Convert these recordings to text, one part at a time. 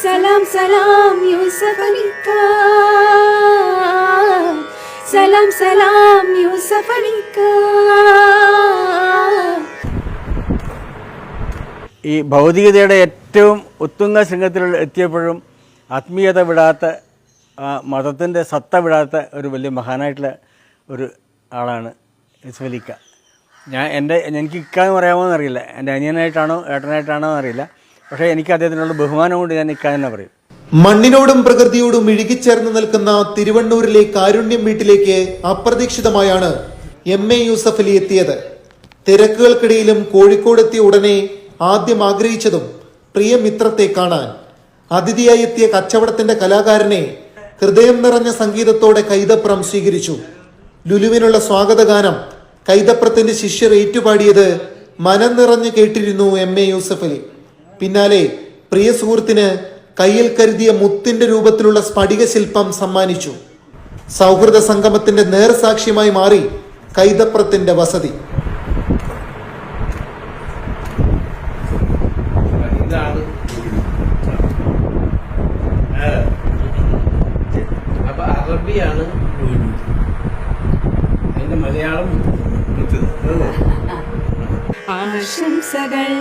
സലാം സലാം യൂസഫ് അലിക്ക സലാം സലാം യൂസഫ് അലിക്ക ഈ ഭൗതികതയുടെ ഏറ്റവും ഉത്തുംഗ ശൃംഗത്തിൽ എത്തിയപ്പോഴും ആത്മീയത വിടാത്ത മതത്തിന്റെ സത്ത വിടാത്ത ഒരു വലിയ മഹാനായിട്ടുള്ള ഒരു ആളാണ് ഇസ്വലിക്ക ഞാൻ എന്റെ എനിക്ക് ഇക്കാന്ന് പറയാമോ എന്നറിയില്ല എന്റെ അനിയനായിട്ടാണോ ഏട്ടനായിട്ടാണോ എന്നറിയില്ല. പക്ഷേ എനിക്ക് അദ്ദേഹത്തിനുള്ള ബഹുമാനം കൊണ്ട് ഞാൻ നിൽക്കാൻ തന്നെ പറയും. മണ്ണിനോടും പ്രകൃതിയോടും ഇഴുകിച്ചേർന്ന് നിൽക്കുന്ന തിരുവണ്ണൂരിലെ കാരുണ്യം വീട്ടിലേക്ക് അപ്രതീക്ഷിതമായാണ് എം എ യൂസഫ് അലി എത്തിയത്. തിരക്കുകൾക്കിടയിലും കോഴിക്കോടെത്തിയ ഉടനെ ആദ്യം ആഗ്രഹിച്ചതും പ്രിയ മിത്രത്തെ കാണാൻ. അതിഥിയായി എത്തിയ കച്ചവടത്തിന്റെ കലാകാരനെ ഹൃദയം നിറഞ്ഞ സംഗീതത്തോടെ കൈതപ്രം സ്വീകരിച്ചു. ലുലുവിനുള്ള സ്വാഗതഗാനം കൈതപ്രത്തിന്റെ ശിഷ്യർ ഏറ്റുപാടിയത് മനം നിറഞ്ഞു കേട്ടിരുന്നു എം എ യൂസഫ് അലി. പിന്നാലെ പ്രിയ സുഹൃത്തിന് കയ്യിൽ കരുതിയ മുത്തിന്റെ രൂപത്തിലുള്ള സ്ഫടിക ശില്പം സമ്മാനിച്ചു. സൗഹൃദ സംഗമത്തിന്റെ നേർസാക്ഷ്യമായി മാറി കൈതപ്രത്തിന്റെ വസതി. അപ്പൊ അറബിയാണ് അതിന്റെ മലയാളം. ആശംസകൾ.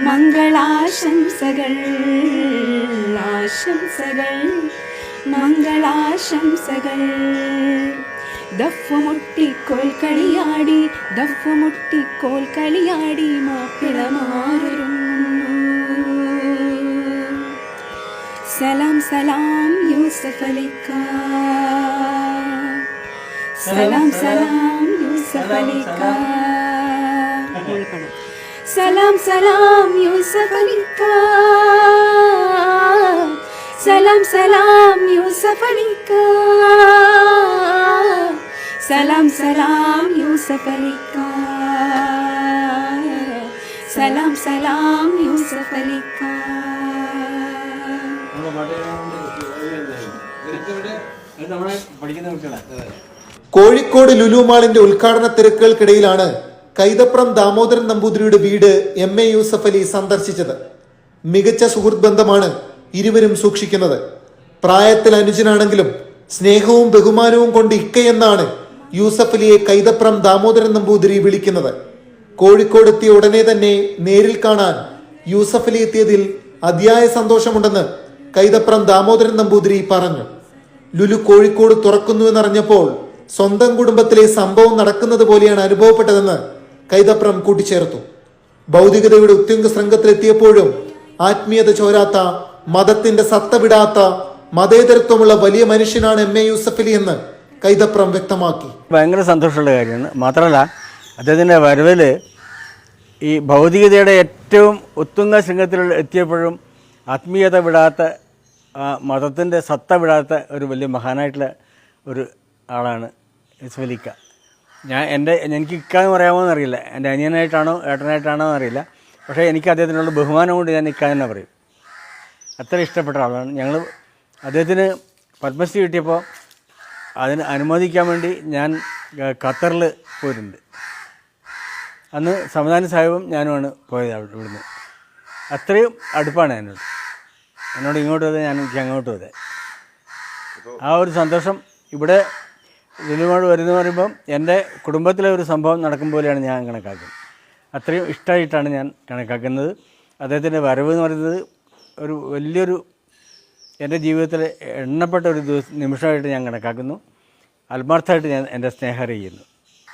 മംഗളാശംസകൾ ആശംസകൾ മംഗളാശംസകൾ. ദഫ്മുട്ടി കോൽക്കളിയാടി ദഫ്മുട്ടി കോൽക്കളിയാടി മാപ്പിളമാരൊരുങ്ങുന്നു. സലാം സലാം യൂസഫ് അലിക്ക. സലാം സലാം യൂസഫ് അലിക്ക. സലാം സലാം യൂസഫ് അലിക്ക സലാം സലാം യൂസഫ് അലിക്ക സലാം സലാം യൂസഫ് അലിക്ക സലാം സലാം യൂസഫ് അലിക്ക കോഴിക്കോട് ലുലു മാളിന്റെ ഉദ്ഘാടന തിരക്കുകൾക്കിടയിലാണ് കൈതപ്രം ദാമോദരൻ നമ്പൂതിരിയുടെ വീട് എം എ യൂസഫ് അലി സന്ദർശിച്ചത്. മികച്ച സുഹൃത്ത് ബന്ധമാണ് ഇരുവരും സൂക്ഷിക്കുന്നത്. പ്രായത്തിൽ അനുജനാണെങ്കിലും സ്നേഹവും ബഹുമാനവും കൊണ്ട് ഇക്കയെന്നാണ് യൂസഫ് അലിയെ കൈതപ്രം ദാമോദരൻ നമ്പൂതിരി വിളിക്കുന്നത്. കോഴിക്കോട് എത്തിയ ഉടനെ തന്നെ നേരിൽ കാണാൻ യൂസഫ് അലി എത്തിയതിൽ അതിയായ സന്തോഷമുണ്ടെന്ന് കൈതപ്രം ദാമോദരൻ നമ്പൂതിരി പറഞ്ഞു. ലുലു കോഴിക്കോട് തുറക്കുന്നുവെന്നറിഞ്ഞപ്പോൾ സ്വന്തം കുടുംബത്തിലെ സംഭവം നടക്കുന്നത് പോലെയാണ് അനുഭവപ്പെട്ടതെന്ന് കൈതപ്രം കൂട്ടിച്ചേർത്തു. ഭൗതികതയുടെ ഉത്തുംഗ ശൃംഗത്തിലെത്തിയപ്പോഴും ആത്മീയത ചോരാത്ത മതത്തിന്റെ സത്ത വിടാത്ത മതേതരത്വമുള്ള വലിയ മനുഷ്യനാണ് എം എ യൂസഫലി എന്ന് കൈതപ്രം വ്യക്തമാക്കി. ഭയങ്കര സന്തോഷമുള്ള കാര്യമാണ്. മാത്രമല്ല അദ്ദേഹത്തിന്റെ വരവിൽ ഈ ഭൗതികതയുടെ ഏറ്റവും ഉത്തുംഗ ശൃംഗത്തിൽ എത്തിയപ്പോഴും ആത്മീയത വിടാത്ത മതത്തിന്റെ സത്ത വിടാത്ത ഒരു വലിയ മഹാനായിട്ടുള്ള ഒരു ആളാണ് ഇസ്വലിക്ക ഞാൻ എന്റെ എനിക്ക് ഇക്കാന്ന് പറയാമോ എന്നറിയില്ല എന്റെ അനിയനായിട്ടാണോ ഏട്ടനായിട്ടാണോ എന്നറിയില്ല പക്ഷേ എനിക്ക് അദ്ദേഹത്തിനുള്ള ബഹുമാനം കൊണ്ട് ഞാൻ ഇക്ക തന്നെ പറയും. അത്ര ഇഷ്ടപ്പെട്ട ആളാണ്. ഞങ്ങൾ അദ്ദേഹത്തിന് പത്മശ്രീ കിട്ടിയപ്പോൾ അതിന് അനുമോദിക്കാൻ വേണ്ടി ഞാൻ ഖത്തറിൽ പോയിട്ടുണ്ട്. അന്ന് സമദാന സാഹിബും ഞാനുമാണ് പോയത് അവിടെ ഇവിടുന്ന്. അത്രയും അടുപ്പാണ് എന്നോട്. എന്നോട് ഇങ്ങോട്ട് വരെ ഞാൻ എനിക്ക് അങ്ങോട്ട് വരെ. ആ ഒരു സന്തോഷം ഇവിടെ ലുലുമാട് വരുന്നു പറയുമ്പം എന്റെ കുടുംബത്തിലെ ഒരു സംഭവം നടക്കും പോലെയാണ് ഞാൻ കണക്കാക്കുന്നത്. അത്രയും ഇഷ്ടമായിട്ടാണ് ഞാൻ കണക്കാക്കുന്നത്. അദ്ദേഹത്തിന്റെ വരവ് എന്ന് പറയുന്നത് ഒരു വലിയൊരു എന്റെ ജീവിതത്തിലെ എണ്ണപ്പെട്ട ഒരു ദിവസ നിമിഷമായിട്ട് ഞാൻ കണക്കാക്കുന്നു. ആത്മാർത്ഥമായിട്ട് ഞാൻ എന്റെ സ്നേഹം അറിയുന്നു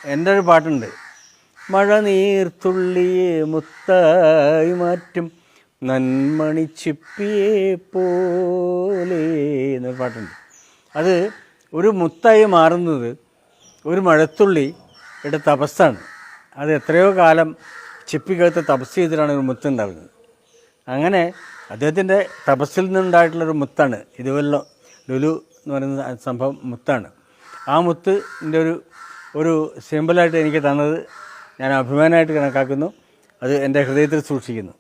എന്റെ ഒരു പാട്ടുണ്ട്. മഴ നീർത്തുള്ളിയെ മുത്തായി മാറ്റും. നന്മണി ചിപ്പിയെ പോലെ എന്നൊരു പാട്ടുണ്ട്. അത് ഒരു മുത്തായി മാറുന്നത് ഒരു മഴത്തുള്ളിയുടെ തപസ്സാണ്. അത് എത്രയോ കാലം ചിപ്പിക്കകത്ത് തപസ് ചെയ്തിട്ടാണ് ഒരു മുത്ത് ഉണ്ടാകുന്നത്. അങ്ങനെ അദ്ദേഹത്തിന്റെ തപസ്സിൽ നിന്നുണ്ടായിട്ടുള്ളൊരു മുത്താണ്. ഇതുപോലെ ലുലു എന്ന് പറയുന്ന സംഭവം മുത്താണ്. ആ മുത്തിന്റെ ഒരു ഒരു സിമ്പിളായിട്ട് എനിക്ക് തന്നത് ഞാൻ അഭിമാനമായിട്ട് കണക്കാക്കുന്നു. അത് എന്റെ ഹൃദയത്തിൽ സൂക്ഷിക്കുന്നു.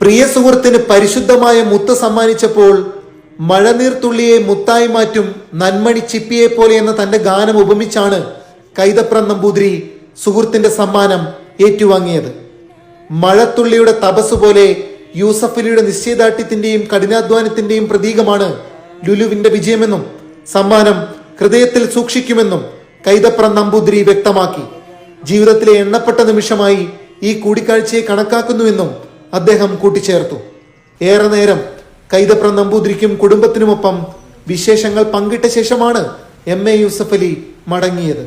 പ്രിയ സുഹൃത്തിന് പരിശുദ്ധമായ മുത്ത് സമ്മാനിച്ചപ്പോൾ മഴനീർത്തുള്ളിയെ മുത്തായി മാറ്റും നന്മണി ചിപ്പിയെ പോലെ എന്ന തന്റെ ഗാനം ഉപമിച്ചാണ് കൈതപ്രം നമ്പൂതിരി സുഹൃത്തിന്റെ സമ്മാനം ഏറ്റുവാങ്ങിയത്. മഴത്തുള്ളിയുടെ തപസ് പോലെ യൂസഫലിയുടെ നിശ്ചയദാർഢ്യത്തിന്റെയും കഠിനാധ്വാനത്തിന്റെയും പ്രതീകമാണ് ലുലുവിന്റെ വിജയമെന്നും സമ്മാനം ഹൃദയത്തിൽ സൂക്ഷിക്കുമെന്നും കൈതപ്രം നമ്പൂതിരി വ്യക്തമാക്കി. ജീവിതത്തിലെ എണ്ണപ്പെട്ട നിമിഷമായി ഈ കൂടിക്കാഴ്ചയെ കണക്കാക്കുന്നുവെന്നും അദ്ദേഹം കൂട്ടിച്ചേർത്തു. ഏറെ നേരം കൈതപ്രം നമ്പൂതിരിക്കും കുടുംബത്തിനുമൊപ്പം വിശേഷങ്ങൾ പങ്കിട്ട ശേഷമാണ് എം എ യൂസഫലി മടങ്ങിയത്.